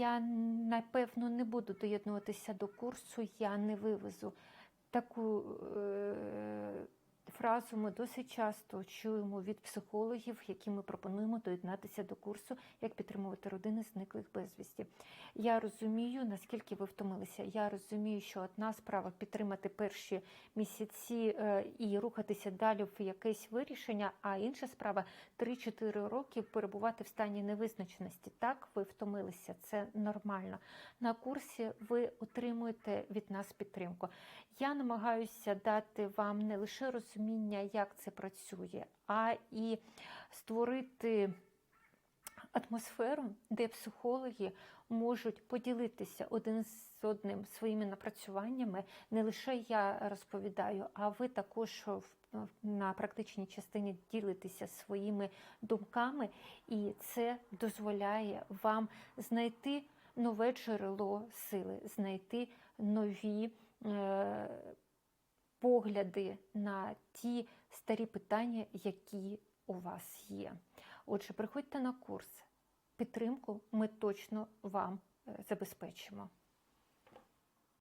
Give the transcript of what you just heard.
Я напевно не буду доєднуватися до курсу, я не вивезу. Таку е, фразу ми досить часто чуємо від психологів, які ми пропонуємо доєднатися до курсу, як підтримувати родини зниклих безвісті. Я розумію, наскільки ви втомилися. Я розумію, що одна справа підтримати перші місяці е, і рухатися далі в якесь вирішення, а інша справа 3-4 роки перебувати в стані невизначеності. Так, ви втомилися, це нормально. На курсі ви отримуєте від нас підтримку. Я намагаюся дати вам не лише розуміння, як це працює, а і створити атмосферу, де психологи можуть поділитися один з одним своїми напрацюваннями. Не лише я розповідаю, а ви також на практичній частині ділитеся своїми думками, і це дозволяє вам знайти нове джерело сили, знайти нові. е, Погляди на ті старі питання, які у вас є. Отже, приходьте на курс. Підтримку ми точно вам е, забезпечимо.